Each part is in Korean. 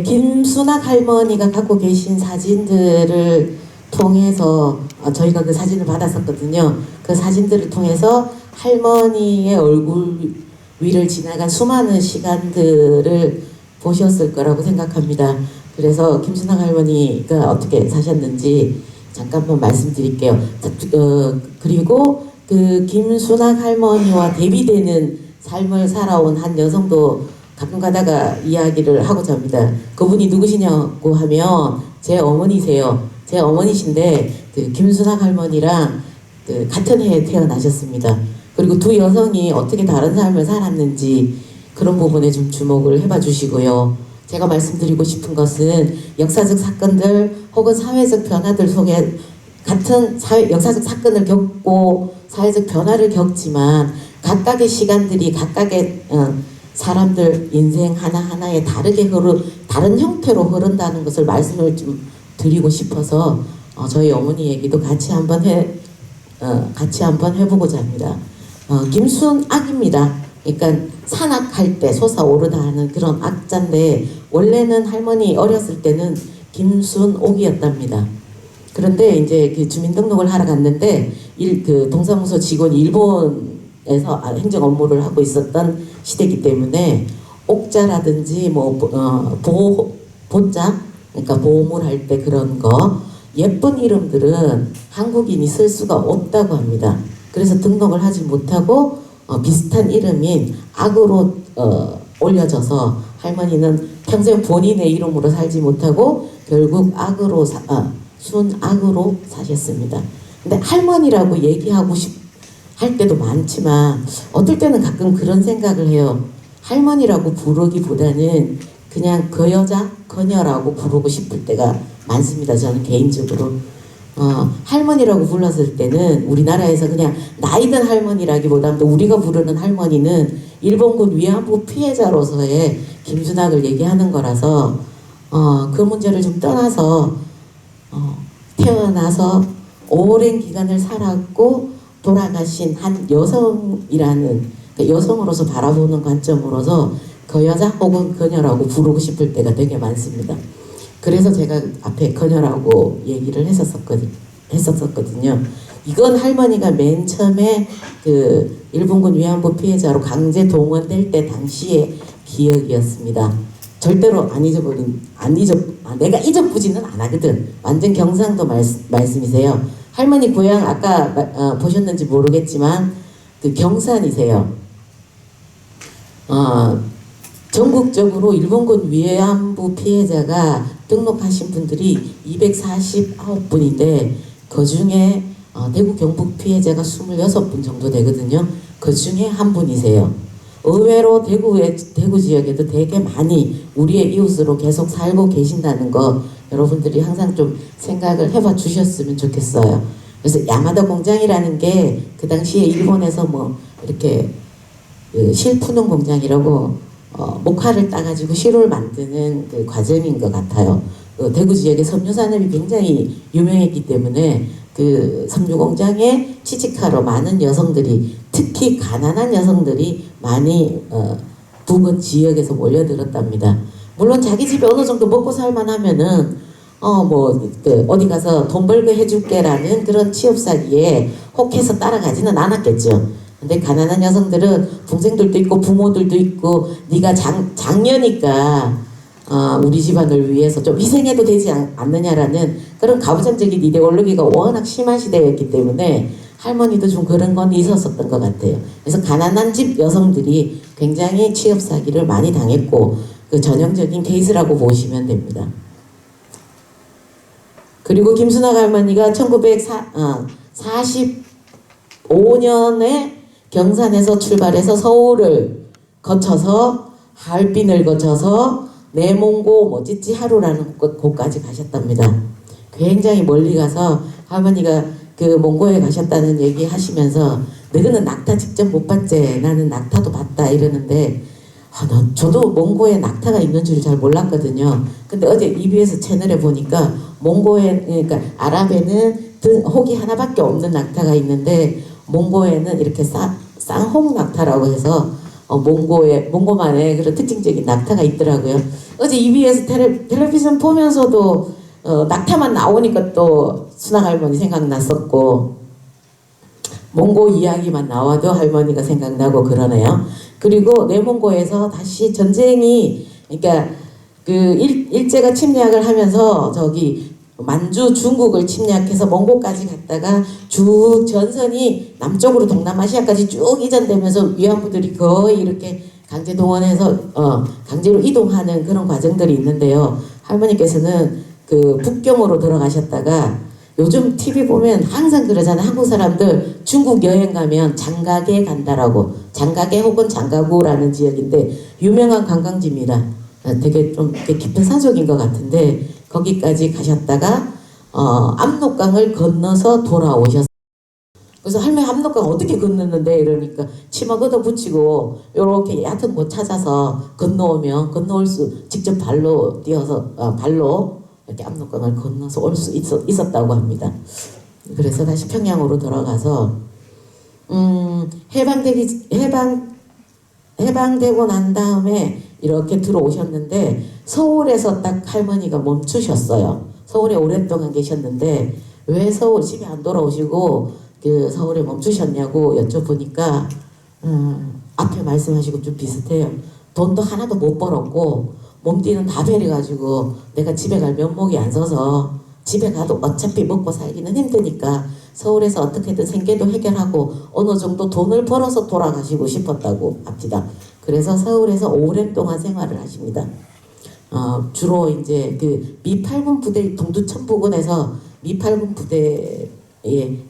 김순학 할머니가 갖고 계신 사진들을 통해서 어, 저희가 그 사진을 받았었거든요. 그 사진들을 통해서 할머니의 얼굴 위를 지나간 수많은 시간들을 보셨을 거라고 생각합니다. 그래서 김순학 할머니가 어떻게 사셨는지 잠깐만 말씀드릴게요. 자, 어, 그리고 그 김순학 할머니와 대비되는 삶을 살아온 한 여성도 가끔 가다가 이야기를 하고자 합니다. 그분이 누구시냐고 하면 제 어머니세요. 제 어머니신데 그 김순학 할머니랑 그 같은 해에 태어나셨습니다. 그리고 두 여성이 어떻게 다른 삶을 살았는지 그런 부분에 좀 주목을 해봐 주시고요. 제가 말씀드리고 싶은 것은 역사적 사건들 혹은 사회적 변화들 속에 같은 사회, 역사적 사건을 겪고 사회적 변화를 겪지만 각각의 시간들이 각각의 어, 사람들 인생 하나하나에 다르게 흐르 다른 형태로 흐른다는 것을 말씀을 좀 드리고 싶어서 어, 저희 어머니 얘기도 같이 한번 해 어, 같이 한번 해보고자 합니다. 어, 김순악입니다. 그러니까 산악할 때 솟아오르다 하는 그런 악자인데 원래는 할머니 어렸을 때는 김순옥이었답니다. 그런데 이제 그 주민등록을 하러 갔는데 일, 그 동사무소 직원이 일본 에서 아, 행정 업무를 하고 있었던 시대이기 때문에 옥자라든지 뭐 어, 보호 보자 그러니까 보험을 할 때 그런 거 예쁜 이름들은 한국인이 쓸 수가 없다고 합니다. 그래서 등록을 하지 못하고 어, 비슷한 이름인 악으로 어, 올려져서 할머니는 평생 본인의 이름으로 살지 못하고 결국 악으로 사, 아, 순악으로 사셨습니다. 근데 할머니라고 얘기하고 싶, 할 때도 많지만 어떨 때는 가끔 그런 생각을 해요. 할머니라고 부르기보다는 그냥 그 여자 그녀라고 부르고 싶을 때가 많습니다. 저는 개인적으로 어, 할머니라고 불렀을 때는 우리나라에서 그냥 나이든 할머니라기보다는 또 우리가 부르는 할머니는 일본군 위안부 피해자로서의 김준학을 얘기하는 거라서 어, 그 문제를 좀 떠나서 어, 태어나서 오랜 기간을 살았고 돌아가신 한 여성이라는 그 여성으로서 바라보는 관점으로서 그 여자 혹은 그녀라고 부르고 싶을 때가 되게 많습니다. 그래서 제가 앞에 그녀라고 얘기를 했었었거든, 했었었거든요. 이건 할머니가 맨 처음에 그 일본군 위안부 피해자로 강제 동원될 때 당시의 기억이었습니다. 절대로 안 잊어버린 안 잊어 아, 내가 잊어보지는 안 하거든. 완전 경상도 말, 말씀이세요. 할머니 고향 아까 어, 보셨는지 모르겠지만 그 경산이세요. 어, 전국적으로 일본군 위안부 피해자가 등록하신 분들이 249분인데 그 중에 어, 대구 경북 피해자가 26분 정도 되거든요. 그 중에 한 분이세요. 의외로 대구의 대구 지역에도 되게 많이 우리의 이웃으로 계속 살고 계신다는 거 여러분들이 항상 좀 생각을 해봐 주셨으면 좋겠어요. 그래서 야마다 공장이라는 게 그 당시에 일본에서 뭐 이렇게 그실 푸는 공장이라고 어, 목화를 따가지고 실을 만드는 그 과정인 것 같아요. 그 대구 지역의 섬유 산업이 굉장히 유명했기 때문에 그 섬유 공장에 취직하러 많은 여성들이 특히 가난한 여성들이 많이 어, 부근 지역에서 몰려들었답니다. 물론 자기 집에 어느 정도 먹고 살만하면은 어뭐 그 어디 가서 돈 벌게 해줄게라는 그런 취업사기에 혹해서 따라가지는 않았겠죠. 근데 가난한 여성들은 동생들도 있고 부모들도 있고 네가 장 장녀니까 어, 우리 집안을 위해서 좀 희생해도 되지 않, 않느냐라는 그런 가부장적인 이데올로기가 워낙 심한 시대였기 때문에 할머니도 좀 그런 건 있었었던 것 같아요. 그래서 가난한 집 여성들이 굉장히 취업 사기를 많이 당했고 그 전형적인 케이스라고 보시면 됩니다. 그리고 김순학 할머니가 1945년에 경산에서 출발해서 서울을 거쳐서 하얼빈을 거쳐서 내몽고 뭐 찌찌하루라는 곳- 곳까지 가셨답니다. 굉장히 멀리 가서 할머니가 그 몽고에 가셨다는 얘기 하시면서 너희는 낙타 직접 못 봤지 나는 낙타도 봤다 이러는데 아, 나, 저도 몽고에 낙타가 있는 줄 잘 몰랐거든요. 근데 어제 EBS 채널에 보니까 몽고에 그러니까 아랍에는 등 혹이 하나밖에 없는 낙타가 있는데 몽고에는 이렇게 쌍, 쌍홍 낙타라고 해서 어, 몽고의 몽고만의 그런 특징적인 낙타가 있더라고요. 어제 EBS 텔레, 텔레비전 보면서도 어, 낙타만 나오니까 또 순학 할머니 생각났었고 몽고 이야기만 나와도 할머니가 생각나고 그러네요. 그리고 내몽고에서 다시 전쟁이 그러니까 그 일, 일제가 침략을 하면서 저기 만주 중국을 침략해서 몽고까지 갔다가 쭉 전선이 남쪽으로 동남아시아까지 쭉 이전되면서 위안부들이 거의 이렇게 강제 동원해서 어 강제로 이동하는 그런 과정들이 있는데요. 할머니께서는 그 북경으로 돌아가셨다가 요즘 TV 보면 항상 그러잖아요. 한국 사람들 중국 여행 가면 장가게 간다라고 장가게 혹은 장가구라는 지역인데 유명한 관광지입니다. 어, 되게 좀 이렇게 깊은 산속인 것 같은데 거기까지 가셨다가 어, 압록강을 건너서 돌아오셨어요. 그래서 할머니 압록강 어떻게 건넜는데 이러니까 치마 걷어 붙이고 요렇게 얕은 곳 찾아서 건너오면 건너올 수 직접 발로 뛰어서 어, 발로 이렇게 압록강을 건너서 올 수 있었다고 합니다. 그래서 다시 평양으로 돌아가서 음, 해방되기 해방 해방되고 난 다음에 이렇게 들어오셨는데 서울에서 딱 할머니가 멈추셨어요. 서울에 오랫동안 계셨는데 왜 서울 집에 안 돌아오시고 그 서울에 멈추셨냐고 여쭤보니까 음, 앞에 말씀하시고 좀 비슷해요. 돈도 하나도 못 벌었고 몸띠는 다 베려가지고 내가 집에 갈 면목이 안 서서 집에 가도 어차피 먹고 살기는 힘드니까 서울에서 어떻게든 생계도 해결하고 어느 정도 돈을 벌어서 돌아가시고 싶었다고 합니다. 그래서 서울에서 오랫동안 생활을 하십니다. 어, 주로 이제 그 미팔군 부대 동두천 부근에서 미팔군 부대에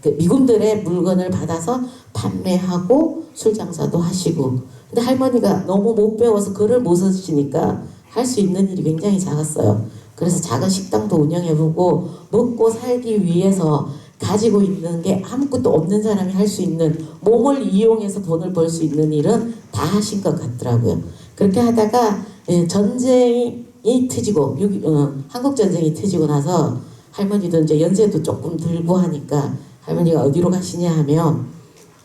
그 미군들의 물건을 받아서 판매하고 술 장사도 하시고 근데 할머니가 너무 못 배워서 글을 못 쓰시니까 할 수 있는 일이 굉장히 작았어요. 그래서 작은 식당도 운영해보고 먹고 살기 위해서 가지고 있는 게 아무것도 없는 사람이 할 수 있는 몸을 이용해서 돈을 벌 수 있는 일은 다 하신 것 같더라고요. 그렇게 하다가 예, 전쟁이 터지고 육- 어, 한국 전쟁이 터지고 나서 할머니도 이제 연세도 조금 들고 하니까 할머니가 어디로 가시냐 하면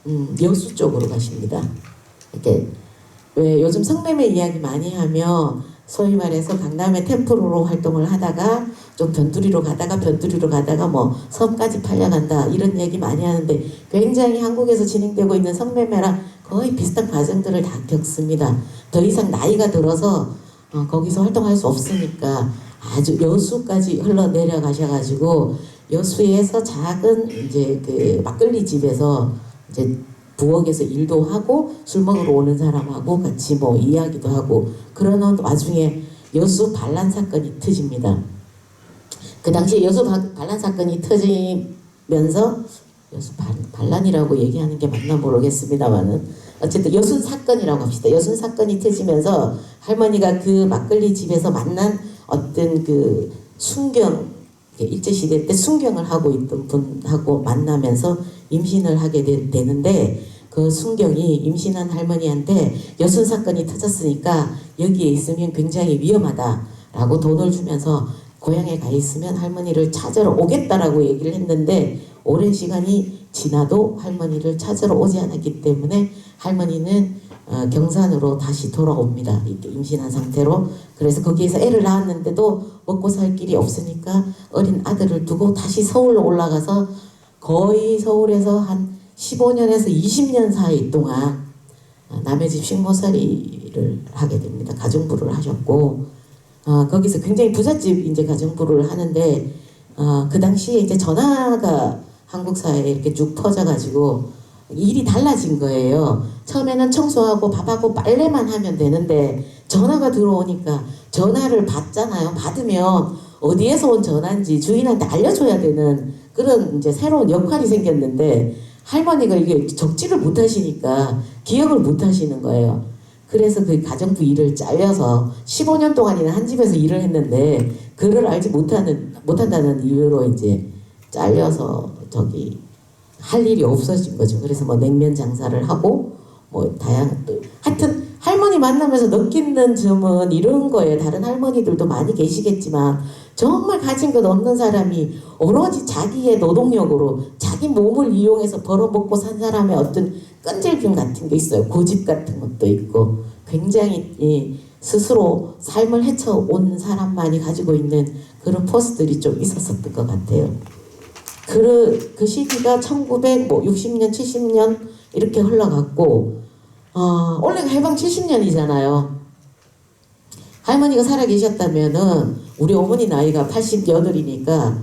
음, 여수 쪽으로 가십니다. 이렇게 왜 요즘 성매매 이야기 많이 하며 소위 말해서 강남의 템플로로 활동을 하다가 좀 변두리로 가다가 변두리로 가다가 뭐 섬까지 팔려간다 이런 얘기 많이 하는데 굉장히 한국에서 진행되고 있는 성매매랑 거의 비슷한 과정들을 다 겪습니다. 더 이상 나이가 들어서 어, 거기서 활동할 수 없으니까 아주 여수까지 흘러내려 가셔가지고 여수에서 작은 이제 그 막걸리 집에서 이제 부엌에서 일도 하고 술 먹으러 오는 사람하고 같이 뭐 이야기도 하고 그러는 와중에 여수 반란 사건이 터집니다. 그 당시에 여수 바- 반란 사건이 터지면서 여수 반, 반란이라고 얘기하는 게 맞나 모르겠습니다만은 어쨌든 여순 사건이라고 합시다. 여순 사건이 터지면서 할머니가 그 막걸리 집에서 만난 어떤 그 순경 일제 시대 때 순경을 하고 있던 분하고 만나면서 임신을 하게 되, 되는데 그 순경이 임신한 할머니한테 여순 사건이 터졌으니까 여기에 있으면 굉장히 위험하다라고 돈을 주면서 고향에 가 있으면 할머니를 찾으러 오겠다라고 얘기를 했는데 오랜 시간이 지나도 할머니를 찾으러 오지 않았기 때문에 할머니는 어, 경산으로 다시 돌아옵니다. 임신한 상태로. 그래서 거기에서 애를 낳았는데도 먹고 살 길이 없으니까 어린 아들을 두고 다시 서울로 올라가서 거의 서울에서 한 15년에서 20년 사이 동안 어, 남의 집 식모살이를 하게 됩니다. 가정부를 하셨고 어, 거기서 굉장히 부잣집 이제 가정부를 하는데 어, 그 당시에 이제 전화가 한국 사회에 이렇게 쭉 퍼져가지고 일이 달라진 거예요. 처음에는 청소하고 밥하고 빨래만 하면 되는데 전화가 들어오니까 전화를 받잖아요. 받으면 어디에서 온 전화인지 주인한테 알려줘야 되는 그런 이제 새로운 역할이 생겼는데 할머니가 이게 적지를 못 하시니까 기억을 못 하시는 거예요. 그래서 그 가정부 일을 잘려서 15년 동안이나 한 집에서 일을 했는데 그를 알지 못하는 못한다는 이유로 이제 잘려서 저기 할 일이 없어진 거죠. 그래서 뭐 냉면 장사를 하고 뭐 다양한 또 하여튼 할머니 만나면서 느끼는 점은 이런 거예요. 다른 할머니들도 많이 계시겠지만 정말 가진 것 없는 사람이 오로지 자기의 노동력으로 자기 몸을 이용해서 벌어먹고 산 사람의 어떤 끈질김 같은 게 있어요. 고집 같은 것도 있고 굉장히 예, 스스로 삶을 헤쳐온 사람만이 가지고 있는 그런 포스들이 좀 있었었던 것 같아요. 그, 그 시기가 1960년, 70년 이렇게 흘러갔고, 어, 원래가 해방 70년이잖아요. 할머니가 살아 계셨다면은, 우리 어머니 나이가 88이니까,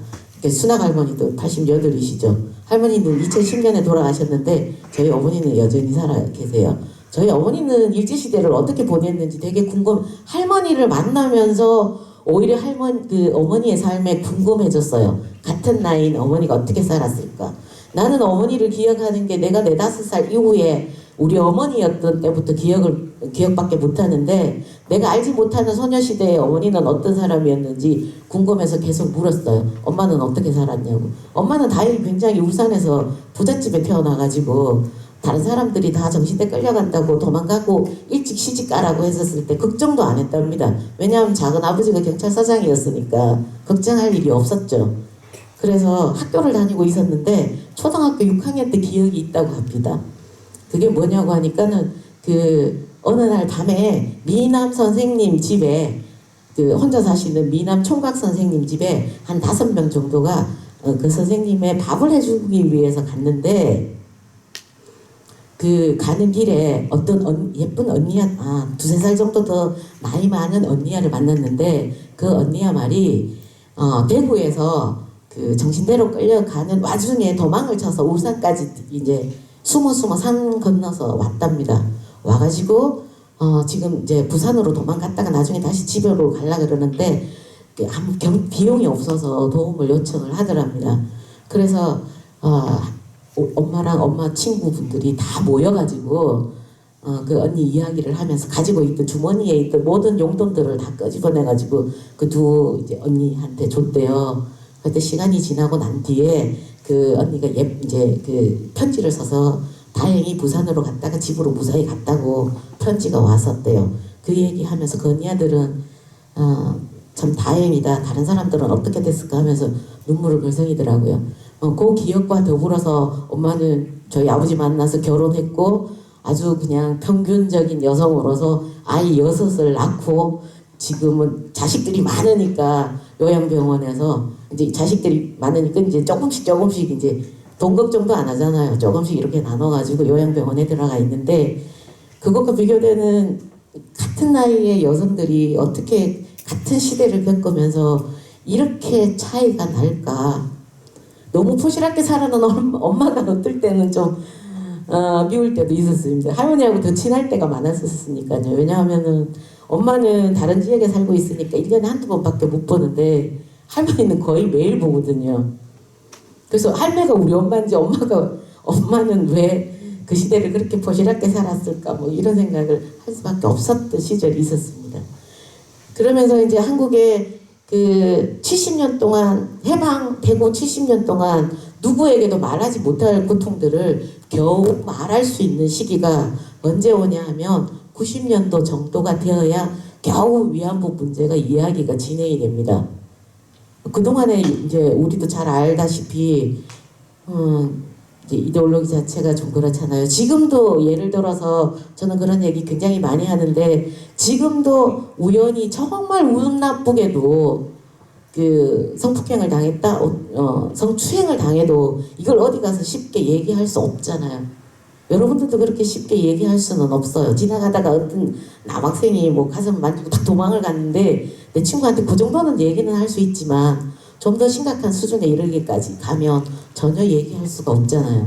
순학 할머니도 88이시죠. 할머니는 2010년에 돌아가셨는데, 저희 어머니는 여전히 살아 계세요. 저희 어머니는 일제시대를 어떻게 보냈는지 되게 궁금, 할머니를 만나면서 오히려 할머니, 그 어머니의 삶에 궁금해졌어요. 같은 나이인 어머니가 어떻게 살았을까. 나는 어머니를 기억하는 게 내가 네다섯 살 이후에 우리 어머니였던 때부터 기억을, 기억밖에 못하는데 내가 알지 못하는 소녀시대의 어머니는 어떤 사람이었는지 궁금해서 계속 물었어요. 엄마는 어떻게 살았냐고. 엄마는 다행히 굉장히 울산에서 부잣집에 태어나가지고 다른 사람들이 다 정시대 끌려간다고 도망가고 일찍 시집 가라고 했었을 때 걱정도 안 했답니다. 왜냐하면 작은 아버지가 경찰서장이었으니까 걱정할 일이 없었죠. 그래서 학교를 다니고 있었는데 초등학교 6학년 때 기억이 있다고 합니다. 그게 뭐냐고 하니까는 그 어느 날 밤에 미남 선생님 집에 그 혼자 사시는 미남 총각 선생님 집에 한 다섯 명 정도가 어, 그 선생님의 밥을 해주기 위해서 갔는데 그 가는 길에 어떤 언, 예쁜 언니야 아 두세 살 정도 더 나이 많은 언니야를 만났는데 그 언니야 말이 어, 대구에서 그 정신대로 끌려가는 와중에 도망을 쳐서 울산까지 이제 숨어 숨어 산 건너서 왔답니다. 와가지고 어, 지금 이제 부산으로 도망갔다가 나중에 다시 집으로 가려 그러는데 그 아무 경, 비용이 없어서 도움을 요청을 하더랍니다. 그래서 어, 오- 엄마랑 엄마 친구분들이 다 모여가지고 어, 그 언니 이야기를 하면서 가지고 있던 주머니에 있던 모든 용돈들을 다 끄집어내가지고 그두 이제 언니한테 줬대요. 그때 시간이 지나고 난 뒤에 그 언니가 예, 이제 그 편지를 써서 다행히 부산으로 갔다가 집으로 무사히 갔다고 편지가 왔었대요. 그 얘기하면서 그 언니들은 어, 참 다행이다. 다른 사람들은 어떻게 됐을까 하면서 눈물을 글썽이더라고요. 어, 그 기억과 더불어서 엄마는 저희 아버지 만나서 결혼했고 아주 그냥 평균적인 여성으로서 아이 여섯을 낳고 지금은 자식들이 많으니까 요양병원에서 이제 자식들이 많으니까 이제 조금씩 조금씩 이제 돈 걱정도 안 하잖아요. 조금씩 이렇게 나눠가지고 요양병원에 들어가 있는데 그것과 비교되는 같은 나이의 여성들이 어떻게 같은 시대를 겪으면서 이렇게 차이가 날까? 너무 포실하게 살아는 엄- 엄마가 어떨 때는 좀 어, 미울 때도 있었습니다. 할머니하고 더 친할 때가 많았었으니까요. 왜냐하면은 엄마는 다른 지역에 살고 있으니까 1년에 한두 번밖에 못 보는데 할머니는 거의 매일 보거든요. 그래서 할매가 우리 엄마인지 엄마가 엄마는 왜 그 시대를 그렇게 포실하게 살았을까 뭐 이런 생각을 할 수밖에 없었던 시절이 있었습니다. 그러면서 이제 한국의 그 70년 동안 해방되고 70년 동안 누구에게도 말하지 못할 고통들을 겨우 말할 수 있는 시기가 언제 오냐 하면 90년도 정도가 되어야 겨우 위안부 문제가 이야기가 진행이 됩니다. 그동안에 이제 우리도 잘 알다시피 음, 이제 이데올로기 자체가 좀 그렇잖아요. 지금도 예를 들어서 저는 그런 얘기 굉장히 많이 하는데 지금도 우연히 정말 운 나쁘게도 그 성폭행을 당했다, 어, 어, 성추행을 당해도 이걸 어디 가서 쉽게 얘기할 수 없잖아요. 여러분들도 그렇게 쉽게 얘기할 수는 없어요. 지나가다가 어떤 남학생이 뭐 가슴 만지고 딱 도망을 갔는데 내 친구한테 그 정도는 얘기는 할 수 있지만 좀 더 심각한 수준에 이르기까지 가면 전혀 얘기할 수가 없잖아요.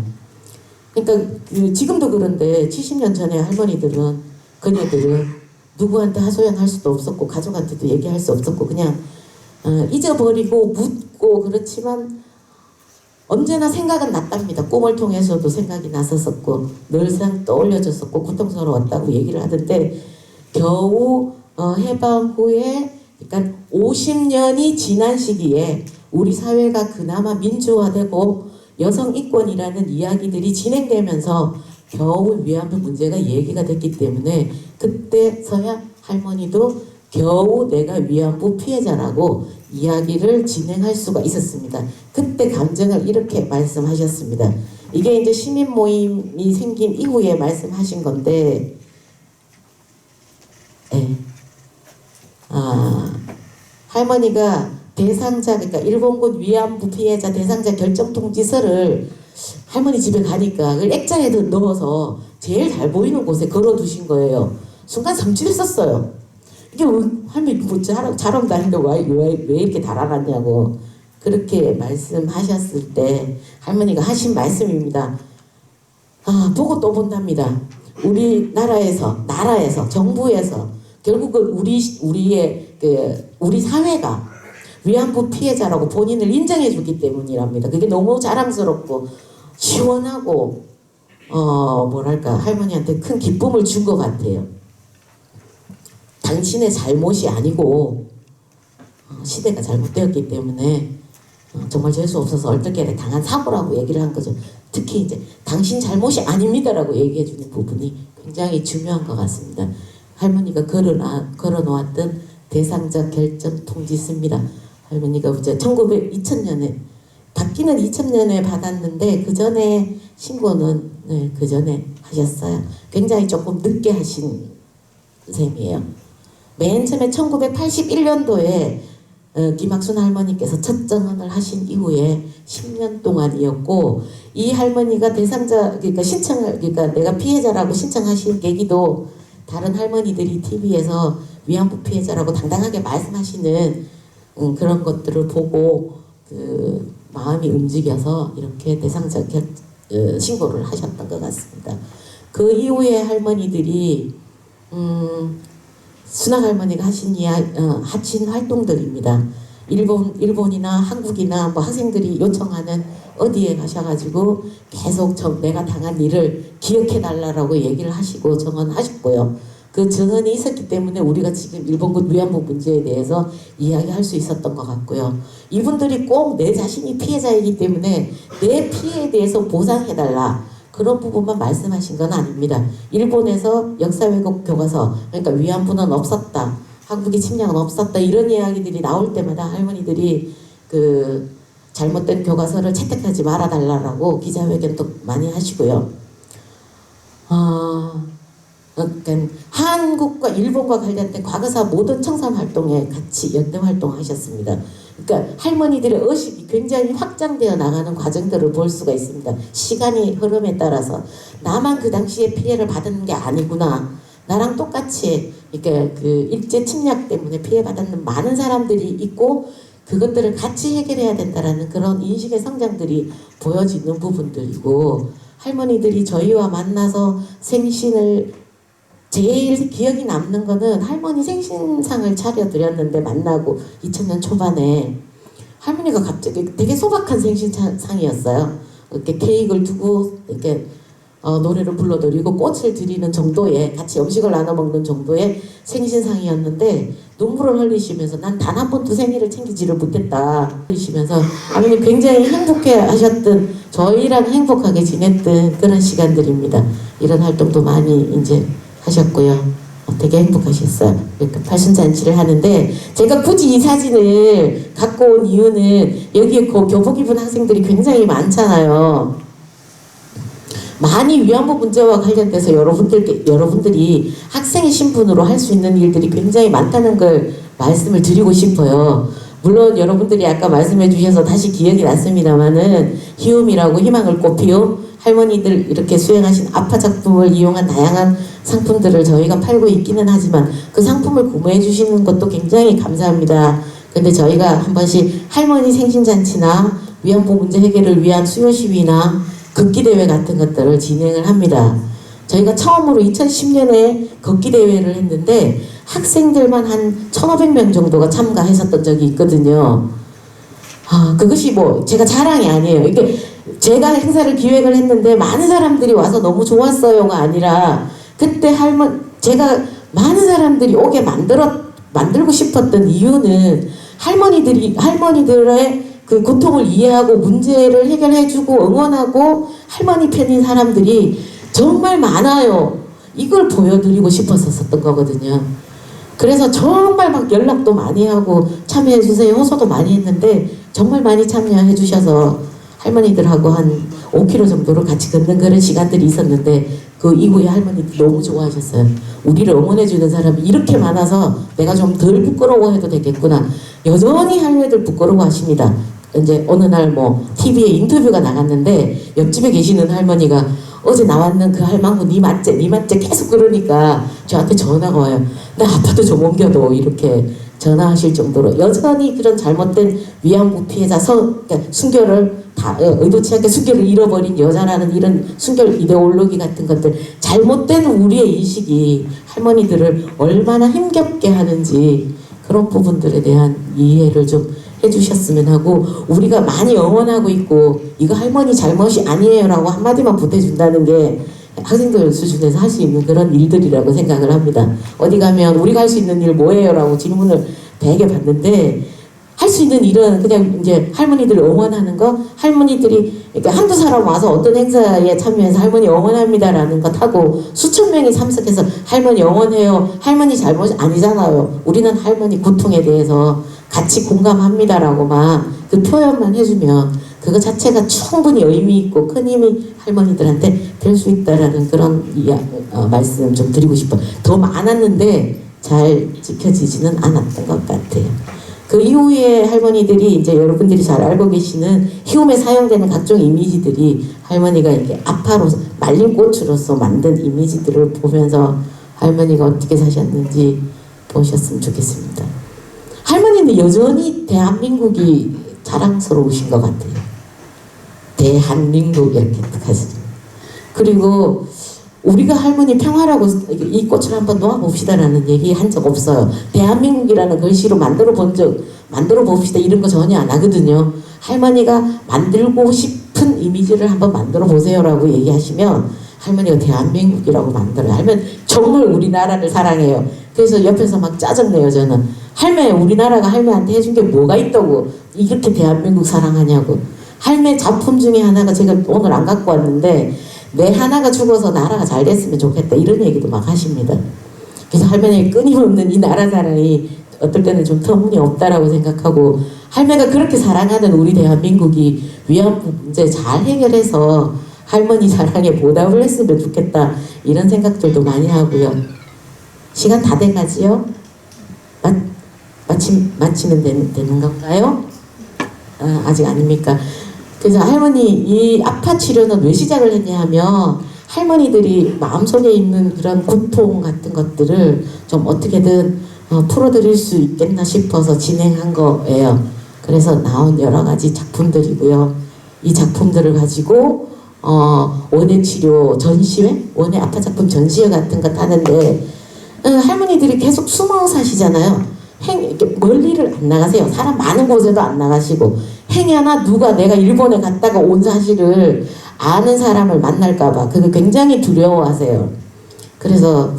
그러니까 그 지금도 그런데 70년 전에 할머니들은 그녀들은 누구한테 하소연할 수도 없었고 가족한테도 얘기할 수 없었고 그냥 어, 잊어버리고 묻고 그렇지만 언제나 생각은 났답니다. 꿈을 통해서도 생각이 났었었고 늘상 떠올려졌었고 고통스러웠다고 얘기를 하던데 겨우 어, 해방 후에 그러니까 50년이 지난 시기에 우리 사회가 그나마 민주화되고 여성 인권이라는 이야기들이 진행되면서 겨우 위안부 문제가 얘기가 됐기 때문에 그때서야 할머니도 겨우 내가 위안부 피해자라고 이야기를 진행할 수가 있었습니다. 그때 감정을 이렇게 말씀하셨습니다. 이게 이제 시민 모임이 생긴 이후에 말씀하신 건데, 예. 아, 할머니가 대상자, 그러니까 일본군 위안부 피해자 대상자 결정 통지서를 할머니 집에 가니까 그걸 액자에 넣어서 제일 잘 보이는 곳에 걸어두신 거예요. 순간 섬찟했었어요. 이게 왜, 할머니 뭐 잘, 잘한다 했는데 왜, 왜, 왜 이렇게 달아났냐고 그렇게 말씀하셨을 때 할머니가 하신 말씀입니다. 아 보고 또 본답니다. 우리나라에서 나라에서 정부에서 결국은 우리 우리의 그 우리 사회가 위안부 피해자라고 본인을 인정해 주기 때문이랍니다. 그게 너무 자랑스럽고 시원하고 어 뭐랄까 할머니한테 큰 기쁨을 준 것 같아요. 당신의 잘못이 아니고 어, 시대가 잘못되었기 때문에 어, 정말 재수 없어서 얼떨결에 당한 사고라고 얘기를 한 거죠. 특히 이제 당신 잘못이 아닙니다라고 얘기해 주는 부분이 굉장히 중요한 것 같습니다. 할머니가 걸어놔, 걸어놓았던 대상자 결정 통지서입니다. 할머니가 이제 1900, 2000년에 받기는 2000년에 받았는데 그 전에 신고는 네, 그 전에 하셨어요. 굉장히 조금 늦게 하신 셈이에요. 맨 처음에 1981년도에 어, 김학순 할머니께서 첫 정언을 하신 이후에 10년 동안이었고 이 할머니가 대상자 그러니까 신청을 그러니까 내가 피해자라고 신청하신 계기도 다른 할머니들이 TV에서 위안부 피해자라고 당당하게 말씀하시는 음, 그런 것들을 보고 그 마음이 움직여서 이렇게 대상자 결, 어, 신고를 하셨던 것 같습니다. 그 이후에 할머니들이 음, 순학 할머니가 하신 이야 어, 하신 활동들입니다. 일본 일본이나 한국이나 뭐 학생들이 요청하는 어디에 가셔가지고 계속 저 내가 당한 일을 기억해 달라라고 얘기를 하시고 정언하셨고요. 그 정언이 있었기 때문에 우리가 지금 일본군 위안부 문제에 대해서 이야기할 수 있었던 것 같고요. 이분들이 꼭 내 자신이 피해자이기 때문에 내 피해에 대해서 보상해 달라. 그런 부분만 말씀하신 건 아닙니다. 일본에서 역사 왜곡 교과서 그러니까 위안부는 없었다. 한국의 침략은 없었다. 이런 이야기들이 나올 때마다 할머니들이 그 잘못된 교과서를 채택하지 말아달라고 기자회견도 많이 하시고요. 아, 그러니까 한국과 일본과 관련된 과거사 모든 청산 활동에 같이 연대 활동하셨습니다. 그러니까 할머니들의 의식이 굉장히 확장되어 나가는 과정들을 볼 수가 있습니다. 시간이 흐름에 따라서 나만 그 당시에 피해를 받은 게 아니구나. 나랑 똑같이 이렇게 그 일제 침략 때문에 피해 받았는 많은 사람들이 있고 그것들을 같이 해결해야 된다라는 그런 인식의 성장들이 보여지는 부분들이고 할머니들이 저희와 만나서 생신을 제일 기억이 남는 거는 할머니 생신상을 차려드렸는데 만나고 2000년 초반에 할머니가 갑자기 되게 소박한 생신상이었어요. 이렇게 케이크를 두고 이렇게 어, 노래를 불러드리고 꽃을 드리는 정도의 같이 음식을 나눠 먹는 정도의 생신상이었는데 눈물을 흘리시면서 난 단 한 번도 생일을 챙기지를 못했다 흘리시면서 아버님 굉장히 행복해 하셨던 저희랑 행복하게 지냈던 그런 시간들입니다. 이런 활동도 많이 이제 하셨고요. 어, 되게 행복하셨어요. 이렇게 팔순잔치를 하는데 제가 굳이 이 사진을 갖고 온 이유는 여기에 그 교복 입은 학생들이 굉장히 많잖아요. 많이 위안부 문제와 관련돼서 여러분들 여러분들이 학생의 신분으로 할 수 있는 일들이 굉장히 많다는 걸 말씀을 드리고 싶어요. 물론 여러분들이 아까 말씀해 주셔서 다시 기억이 났습니다만은 희움이라고 희망을 꽃피움 할머니들 이렇게 수행하신 아파 작품을 이용한 다양한 상품들을 저희가 팔고 있기는 하지만 그 상품을 구매해 주시는 것도 굉장히 감사합니다. 근데 저희가 한 번씩 할머니 생신잔치나 위안부 문제 해결을 위한 수요 시위나 걷기 대회 같은 것들을 진행을 합니다. 저희가 처음으로 2010년에 걷기 대회를 했는데 학생들만 한 1,500명 정도가 참가했었던 적이 있거든요. 아, 그것이 뭐 제가 자랑이 아니에요. 이게 제가 행사를 기획을 했는데 많은 사람들이 와서 너무 좋았어요가 아니라 그때 할머 제가 많은 사람들이 오게 만들었 만들고 싶었던 이유는 할머니들이 할머니들의 그 고통을 이해하고 문제를 해결해주고 응원하고 할머니 편인 사람들이 정말 많아요. 이걸 보여드리고 싶었었던 거거든요. 그래서 정말 막 연락도 많이 하고 참여해 주세요 호소도 많이 했는데 정말 많이 참여해 주셔서 할머니들하고 한 5km 정도를 같이 걷는 그런 시간들이 있었는데 그 이후에 할머니들 너무 좋아하셨어요. 우리를 응원해 주는 사람이 이렇게 많아서 내가 좀 덜 부끄러워해도 되겠구나. 여전히 할머니들 부끄러워하십니다. 이제 어느 날 뭐 TV에 인터뷰가 나갔는데 옆집에 계시는 할머니가 어제 나왔는 그 할망구 니 맞지? 니 맞지? 계속 그러니까 저한테 전화가 와요. 나 아파도 좀 옮겨도 이렇게 전화하실 정도로 여전히 그런 잘못된 위안부 피해자 서, 그러니까 순결을 다 어, 의도치 않게 순결을 잃어버린 여자라는 이런 순결 이데올로기 같은 것들 잘못된 우리의 인식이 할머니들을 얼마나 힘겹게 하는지 그런 부분들에 대한 이해를 좀 해주셨으면 하고 우리가 많이 응원하고 있고 이거 할머니 잘못이 아니에요라고 한마디만 보태준다는 게 학생들 수준에서 할 수 있는 그런 일들이라고 생각을 합니다. 어디 가면 우리가 할 수 있는 일 뭐예요라고 질문을 되게 받는데 할 수 있는 일은 그냥 이제 할머니들을 응원하는 거 할머니들이 그러니까 한두 사람 와서 어떤 행사에 참여해서 할머니 응원합니다라는 것 하고 수천 명이 참석해서 할머니 응원해요 할머니 잘못 아니잖아요 우리는 할머니 고통에 대해서 같이 공감합니다라고만 그 표현만 해주면 그거 자체가 충분히 의미 있고 큰 힘이 할머니들한테 될 수 있다라는 그런 이야, 어, 말씀 좀 드리고 싶어요. 더 많았는데 잘 지켜지지는 않았던 것 같아요. 그 이후에 할머니들이 이제 여러분들이 잘 알고 계시는 희움에 사용되는 각종 이미지들이 할머니가 이렇게 아파로 말린 꽃으로서 만든 이미지들을 보면서 할머니가 어떻게 사셨는지 보셨으면 좋겠습니다. 할머니는 여전히 대한민국이 자랑스러우신 것 같아요. 대한민국 이렇게 하시죠. 그리고 우리가 할머니 평화라고 이 꽃을 한번 놓아 봅시다라는 얘기 한 적 없어요. 대한민국이라는 글씨로 만들어 본 적, 만들어 봅시다 이런 거 전혀 안 하거든요. 할머니가 만들고 싶은 이미지를 한번 만들어 보세요라고 얘기하시면 할머니가 대한민국이라고 만들어요. 할머니 정말 우리나라를 사랑해요. 그래서 옆에서 막 짜증내요 저는. 할매 우리나라가 할매한테 해준 게 뭐가 있다고 이렇게 대한민국 사랑하냐고. 할매 작품 중에 하나가 제가 오늘 안 갖고 왔는데 내 하나가 죽어서 나라가 잘 됐으면 좋겠다 이런 얘기도 막 하십니다. 그래서 할머니의 끊임없는 이 나라 사랑이 어떨 때는 좀 터무니없다라고 생각하고 할매가 그렇게 사랑하는 우리 대한민국이 위안부 문제 잘 해결해서 할머니 사랑에 보답을 했으면 좋겠다 이런 생각들도 많이 하고요. 시간 다 돼가지요? 마, 마침, 마치면 되는, 되는 건가요? 아, 아직 아닙니까? 그래서 할머니 이 아파 치료는 왜 시작을 했냐 하면 할머니들이 마음속에 있는 그런 고통 같은 것들을 좀 어떻게든 어, 풀어드릴 수 있겠나 싶어서 진행한 거예요. 그래서 나온 여러 가지 작품들이고요. 이 작품들을 가지고 어, 원예 치료 전시회, 원예 아파 작품 전시회 같은 거 하는데 어, 할머니들이 계속 숨어 사시잖아요. 행, 이렇게 멀리를 안 나가세요. 사람 많은 곳에도 안 나가시고 행여나 누가 내가 일본에 갔다가 온 사실을 아는 사람을 만날까봐 그거 굉장히 두려워하세요. 그래서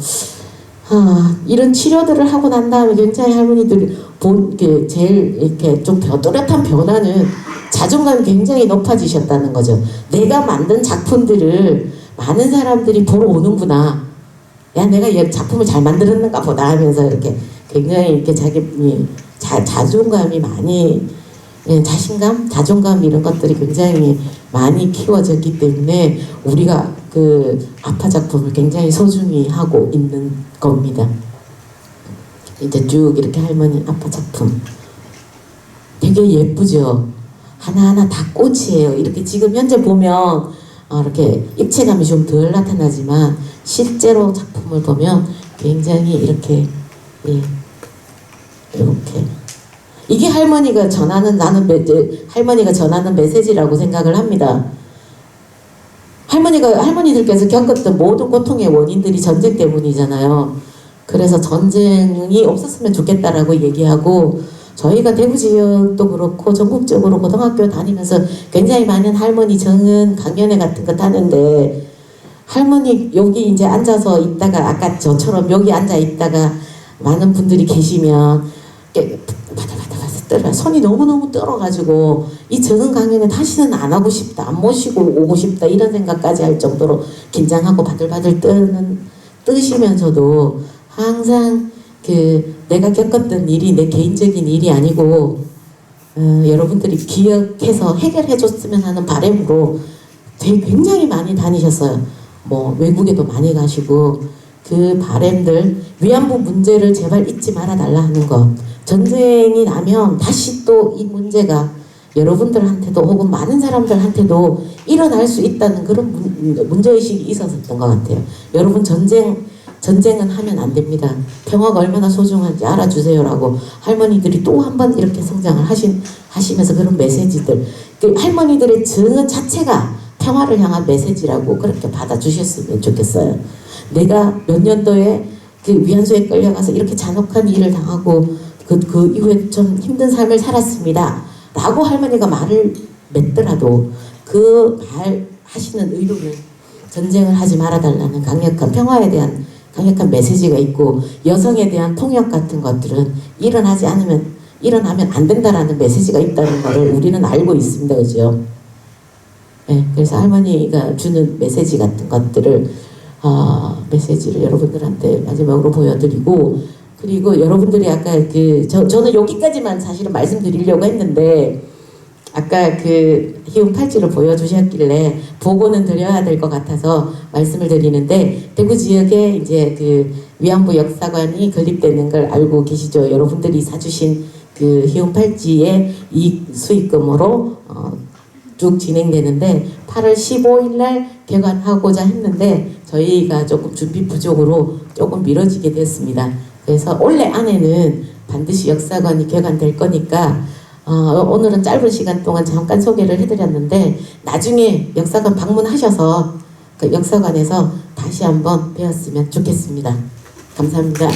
아, 이런 치료들을 하고 난 다음에 굉장히 할머니들이 본, 게 제일 이렇게 좀 벼- 뚜렷한 변화는 자존감이 굉장히 높아지셨다는 거죠. 내가 만든 작품들을 많은 사람들이 보러 오는구나. 야, 내가 이 작품을 잘 만들었는가 보다 하면서 이렇게 굉장히 이렇게 자기 이 자, 자존감이 많이 예, 자신감, 자존감 이런 것들이 굉장히 많이 키워졌기 때문에 우리가 그 아파 작품을 굉장히 소중히 하고 있는 겁니다. 이제 쭉 이렇게 할머니 아파 작품 되게 예쁘죠. 하나하나 다 꽃이에요. 이렇게 지금 현재 보면 어, 이렇게 입체감이 좀 덜 나타나지만 실제로 작품을 보면 굉장히 이렇게 예, 이렇게 이게 할머니가 전하는 나는 메, 할머니가 전하는 메시지라고 생각을 합니다. 할머니가 할머니들께서 겪었던 모든 고통의 원인들이 전쟁 때문이잖아요. 그래서 전쟁이 없었으면 좋겠다라고 얘기하고 저희가 대구 지역도 그렇고 전국적으로 고등학교 다니면서 굉장히 많은 할머니 정은 강연회 같은 거 타는데 할머니 여기 이제 앉아서 있다가 아까 저처럼 여기 앉아 있다가 많은 분들이 계시면 떨어요. 손이 너무너무 떨어가지고 이 적은 강연에 다시는 안 하고 싶다, 안 모시고 오고 싶다 이런 생각까지 할 정도로 긴장하고 바들바들 뜨는 뜨시면서도 항상 그 내가 겪었던 일이 내 개인적인 일이 아니고 어, 여러분들이 기억해서 해결해 줬으면 하는 바람으로 되게 굉장히 많이 다니셨어요. 뭐 외국에도 많이 가시고 그 바람들 위안부 문제를 제발 잊지 말아 달라 하는 것. 전쟁이 나면 다시 또 이 문제가 여러분들한테도 혹은 많은 사람들한테도 일어날 수 있다는 그런 문- 문제의식이 있었던 것 같아요. 여러분 전쟁 전쟁은 하면 안 됩니다. 평화가 얼마나 소중한지 알아주세요라고 할머니들이 또 한 번 이렇게 성장을 하신 하시면서 그런 메시지들 그 할머니들의 증언 자체가 평화를 향한 메시지라고 그렇게 받아주셨으면 좋겠어요. 내가 몇 년도에 그 위안소에 끌려가서 이렇게 잔혹한 일을 당하고 그, 그 이후에 좀 힘든 삶을 살았습니다. 라고 할머니가 말을 맺더라도 그 말 하시는 의도는 전쟁을 하지 말아달라는 강력한 평화에 대한 강력한 메시지가 있고 여성에 대한 통역 같은 것들은 일어나지 않으면 일어나면 안 된다라는 메시지가 있다는 것을 우리는 알고 있습니다. 그죠? 네, 그래서 할머니가 주는 메시지 같은 것들을 어, 메시지를 여러분들한테 마지막으로 보여드리고 그리고 여러분들이 아까 그 저, 저는 여기까지만 사실은 말씀드리려고 했는데 아까 그 희웅 팔찌를 보여주셨길래 보고는 드려야 될 것 같아서 말씀을 드리는데 대구 지역에 이제 그 위안부 역사관이 건립되는 걸 알고 계시죠? 여러분들이 사주신 그 희웅 팔찌의 이 수익금으로 어, 쭉 진행되는데 8월 15일 날 개관하고자 했는데 저희가 조금 준비 부족으로 조금 미뤄지게 됐습니다. 그래서 올해 안에는 반드시 역사관이 개관될 거니까 어, 오늘은 짧은 시간 동안 잠깐 소개를 해드렸는데 나중에 역사관 방문하셔서 그 역사관에서 다시 한번 배웠으면 좋겠습니다. 감사합니다.